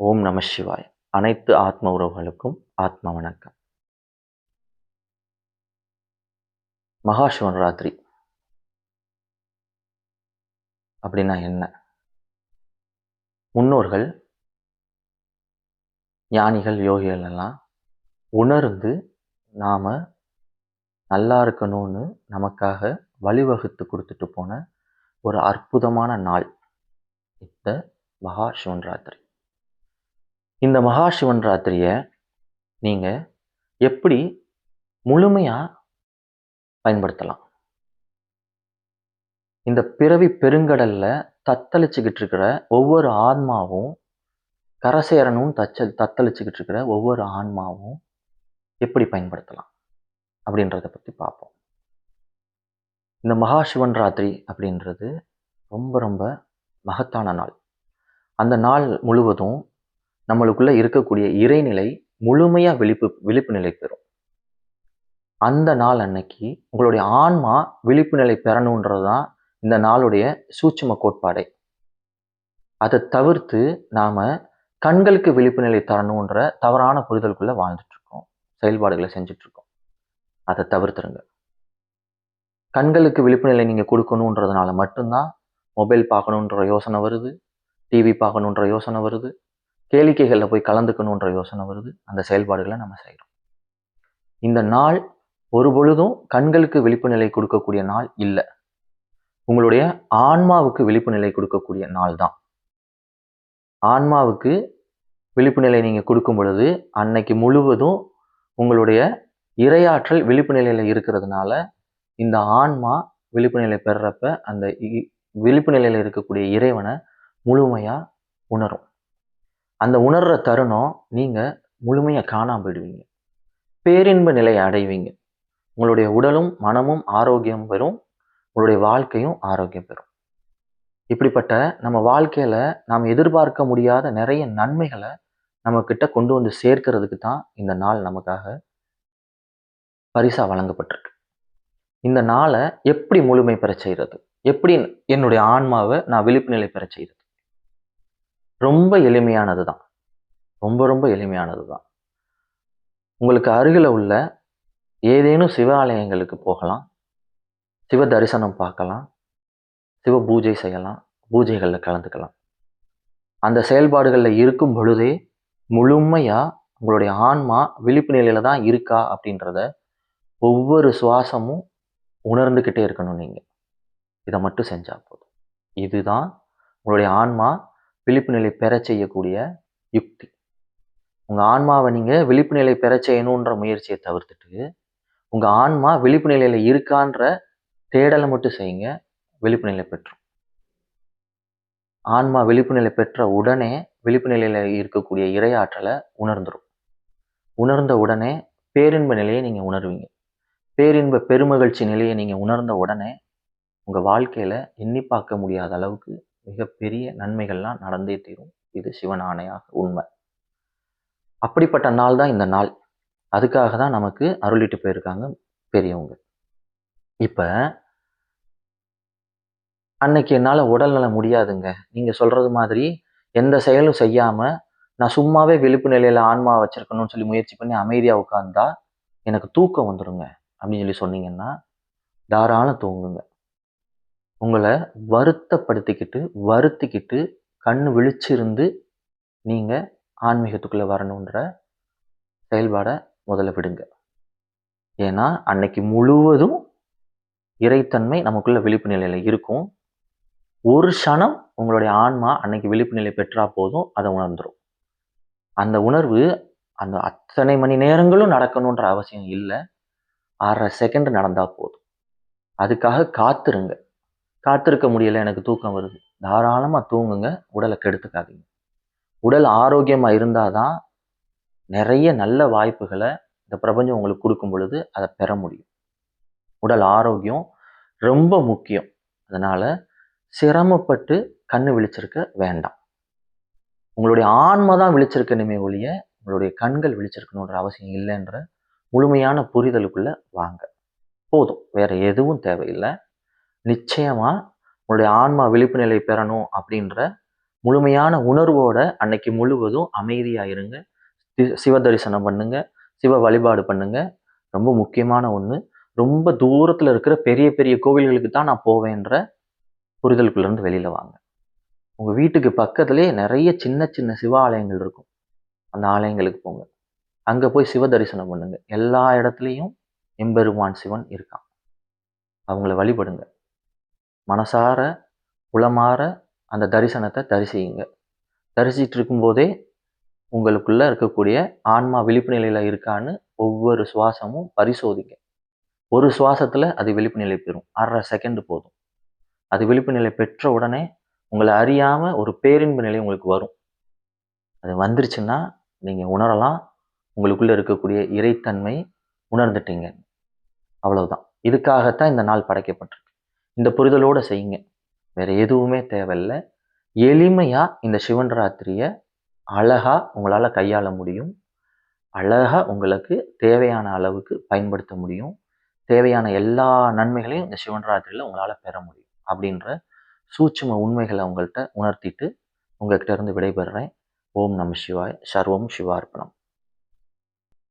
ஓம் நம சிவாய். அனைத்து ஆத்ம உறவுகளுக்கும் ஆத்ம வணக்கம். மகா சிவராத்திரி. அப்படின்னா என்ன? முன்னோர்கள் ஞானிகள் யோகிகள் எல்லாம் உணர்ந்து நாம நல்லா இருக்கணும்னு நமக்காக வழிவகுத்து கொடுத்துட்டு போன ஒரு அற்புதமான நாள். இந்த மகா சிவன் ராத்திரி இந்த மகா சிவன் ராத்திரியை நீங்கள் எப்படி முழுமையாக பயன்படுத்தலாம்? இந்த பிறவி பெருங்கடலில் தத்தளிச்சுக்கிட்டு இருக்கிற ஒவ்வொரு ஆன்மாவும் கரசேரனும் தச்சல் தச்ச தத்தளிச்சுக்கிட்டு இருக்கிற ஒவ்வொரு ஆன்மாவும் எப்படி பயன்படுத்தலாம்? அப்படின்றத பற்றி பார்ப்போம். இந்த மகா சிவன் ராத்திரி அப்படின்றது ரொம்ப ரொம்ப மகத்தான நாள். அந்த நாள் முழுவதும் நம்மளுக்குள்ள இருக்கக்கூடிய இறைநிலை முழுமையாக விழிப்பு விழிப்பு நிலை பெறும். அந்த நாள் அன்னைக்கு உங்களுடைய ஆன்மா விழிப்பு நிலை பெறணுன்றது தான் இந்த நாளுடைய சூட்சும கோட்பாடே. அதை தவிர்த்து நாம் கண்களுக்கு விழிப்பு நிலை தரணுன்ற தவறான புரிதலுக்குள்ளே வாழ்ந்துட்டுருக்கோம். செயல்பாடுகளை செஞ்சிட்ருக்கோம் அதை தவிர்த்துருங்க. கண்களுக்கு விழிப்பு நிலை நீங்கள் கொடுக்கணுன்றதுனால மட்டும்தான் மொபைல் பார்க்கணுன்ற யோசனை வருது டிவி பார்க்கணுன்ற யோசனை வருது கேளிக்கைகளில் போய் கலந்துக்கணுன்ற யோசனை வருது. அந்த செயல்பாடுகளை நம்ம செய்கிறோம் இந்த நாள் ஒரு பொழுதும் கண்களுக்கு விழிப்பு நிலை கொடுக்கக்கூடிய நாள் இல்லை. உங்களுடைய ஆன்மாவுக்கு விழிப்பு நிலை கொடுக்கக்கூடிய நாள் தான். ஆன்மாவுக்கு விழிப்பு நிலை நீங்கள் கொடுக்கும் பொழுது அன்னைக்கு முழுவதும் உங்களுடைய இரையாற்றல் விழிப்பு நிலையில் இருக்கிறதுனால இந்த ஆன்மா விழிப்பு நிலை பெறப்ப அந்த விழிப்பு நிலையில் இருக்கக்கூடிய இறைவனை முழுமையாக உணரும். அந்த உணர்ற தருணம் நீங்கள் முழுமையாக காணாமல் போயிடுவீங்க. பேரின்ப நிலையை அடைவீங்க. உங்களுடைய உடலும் மனமும் ஆரோக்கியம் பெறும். உங்களுடைய வாழ்க்கையும் ஆரோக்கியம் பெறும். இப்படிப்பட்ட நம்ம வாழ்க்கையில் நாம் எதிர்பார்க்க முடியாத நிறைய நன்மைகளை நம்ம கிட்ட கொண்டு வந்து சேர்க்கிறதுக்கு தான் இந்த நாள் நமக்காக பரிசாக வழங்கப்பட்டிருக்கு. இந்த நாளை எப்படி முழுமை பெற செய்கிறது எப்படி என்னுடைய ஆன்மாவை நான் விழிப்பு நிலை பெற செய்கிறது ரொம்ப எளிமையானது தான் ரொம்ப ரொம்ப எளிமையானது தான் உங்களுக்கு அருகில் உள்ள ஏதேனும் சிவாலயங்களுக்கு போகலாம். சிவ தரிசனம் பார்க்கலாம். சிவ பூஜை செய்யலாம். பூஜைகளில் கலந்துக்கலாம். அந்த செயல்பாடுகளில் இருக்கும் பொழுதே முழுமையாக உங்களுடைய ஆன்மா விழிப்பு நிலையில் தான் இருக்கா அப்படின்றத ஒவ்வொரு சுவாசமும் உணர்ந்துக்கிட்டே இருக்கணும் நீங்கள் இதை மட்டும் செஞ்சால் போதும். இதுதான் உங்களுடைய ஆன்மா விழிப்பு நிலை பெற செய்யக்கூடிய யுக்தி. உங்கள் ஆன்மாவை நீங்கள் விழிப்பு நிலை பெற செய்யணுன்ற முயற்சியை தவிர்த்துட்டு உங்கள் ஆன்மா விழிப்பு நிலையில் இருக்கான்ற தேடலை மட்டும் செய்யுங்க விழிப்பு நிலை பெற்றும். ஆன்மா விழிப்பு நிலை பெற்ற உடனே விழிப்பு நிலையில் இருக்கக்கூடிய இரையாற்றலை உணர்ந்துடும் உணர்ந்த உடனே பேரின்ப நிலையை நீங்கள் உணர்வீங்க. பேரின்ப பெருமகிழ்ச்சி நிலையை நீங்கள் உணர்ந்த உடனே உங்கள் வாழ்க்கையில் எண்ணி பார்க்க முடியாத அளவுக்கு மிகப்பெரிய நன்மைகள்லாம் நடந்தே தீரும். இது சிவன் ஆணையாக உண்மை. அப்படிப்பட்ட நாள் தான் இந்த நாள். அதுக்காக தான் நமக்கு அருளிட்டு போயிருக்காங்க பெரியவங்க. இப்போ அன்னைக்கு என்னால் உடல்நலம் முடியாதுங்க. நீங்கள் சொல்கிறது மாதிரி எந்த செயலும் செய்யாமல் நான் சும்மாவே விழிப்பு நிலையில் ஆன்மா வச்சுருக்கணும்னு சொல்லி முயற்சி பண்ணி அமைதியாக உட்காந்தா எனக்கு தூக்கம் வந்துடுங்க அப்படின்னு சொல்லி சொன்னீங்கன்னா தாராளம் தூங்குங்க. உங்களை வருத்தப்படுத்திக்கிட்டு வருத்திக்கிட்டு கண் விழிச்சிருந்து நீங்கள் ஆன்மீகத்துக்குள்ளே வரணுன்ற செயல்பாடை முதல்ல விடுங்க. ஏன்னா அன்னைக்கு முழுவதும் இறைத்தன்மை நமக்குள்ள விழிப்பு நிலையில் இருக்கும். ஒரு க்ஷணம் உங்களுடைய ஆன்மா அன்னைக்கு விழிப்பு நிலை பெற்றா போதும் அதை உணர்ந்துடும் அந்த உணர்வு அந்த அத்தனை மணி நேரங்களும் நடக்கணுன்ற அவசியம் இல்லை. அரை செகண்ட் நடந்தால் போதும். அதுக்காக காத்துருங்க. காத்திருக்க முடியல எனக்கு தூக்கம் வருது. தாராளமாக தூங்குங்க உடலை கெடுத்துக்காதீங்க. உடல் ஆரோக்கியமாக இருந்தால் தான் நிறைய நல்ல வாய்ப்புகளை இந்த பிரபஞ்சம் உங்களுக்கு கொடுக்கும் பொழுது அதை பெற முடியும். உடல் ஆரோக்கியம் ரொம்ப முக்கியம். அதனால் சிரமப்பட்டு கண்ணு விழிச்சிருக்க வேண்டாம். உங்களுடைய ஆன்மை தான் விழிச்சிருக்கணுமே ஒழிய உங்களுடைய கண்கள் விழிச்சிருக்கணுன்ற அவசியம் இல்லைன்ற முழுமையான புரிதலுக்குள்ளே வாங்க. போதும். வேறு எதுவும் தேவையில்லை. நிச்சயமாக உங்களுடைய ஆன்மா விழிப்பு நிலை பெறணும் அப்படின்ற முழுமையான உணர்வோட அன்னைக்கு முழுவதும் அமைதியாயிருங்க சிவ தரிசனம் பண்ணுங்க. சிவ வழிபாடு பண்ணுங்க. ரொம்ப முக்கியமான ஒன்று ரொம்ப தூரத்தில் இருக்கிற பெரிய பெரிய கோவில்களுக்கு தான் நான் போவேன்ற புரிதலுக்குள்ளேருந்து வெளியில் வாங்க. உங்கள் வீட்டுக்கு பக்கத்திலேயே நிறைய சின்ன சின்ன சிவ ஆலயங்கள் இருக்கும். அந்த ஆலயங்களுக்கு போங்க. அங்கே போய் சிவ தரிசனம் பண்ணுங்க. எல்லா இடத்துலையும் எம்பெருமான் சிவன் இருக்கான். அவங்கள வழிபடுங்க. மனசார உளமாற அந்த தரிசனத்தை தரிசியுங்க. தரிசிட்டு இருக்கும்போதே உங்களுக்குள்ளே இருக்கக்கூடிய ஆன்மா விழிப்பு நிலையில் இருக்கான்னு ஒவ்வொரு சுவாசமும் பரிசோதிங்க. ஒரு சுவாசத்தில் அது விழிப்பு நிலை பெறும். அரை செகண்ட் போதும். அது விழிப்பு நிலை பெற்ற உடனே உங்களை அறியாமல் ஒரு பேரின்பு நிலை உங்களுக்கு வரும். அது வந்துருச்சுன்னா நீங்கள் உணரலாம். உங்களுக்குள்ளே இருக்கக்கூடிய இறைத்தன்மை உணர்ந்துட்டீங்க. அவ்வளவுதான். இதுக்காகத்தான் இந்த நாள் படைக்கப்பட்டிருக்கு. இந்த புரிதலோடு செய்யுங்க. வேறு எதுவுமே தேவையில்ல. எளிமையாக இந்த சிவன் ராத்திரியை அழகா உங்களால் கையாள முடியும். அழகா உங்களுக்கு தேவையான அளவுக்கு பயன்படுத்த முடியும். தேவையான எல்லா நன்மைகளையும் இந்த சிவன் ராத்திரியில் உங்களால் பெற முடியும் அப்படின்ற சூட்சும உண்மைகளை உங்கள்கிட்ட உணர்த்திட்டு உங்கள்கிட்ட இருந்து விடைபெறுறேன். ஓம் நம சிவாய். சர்வம் சிவார்ப்பணம்.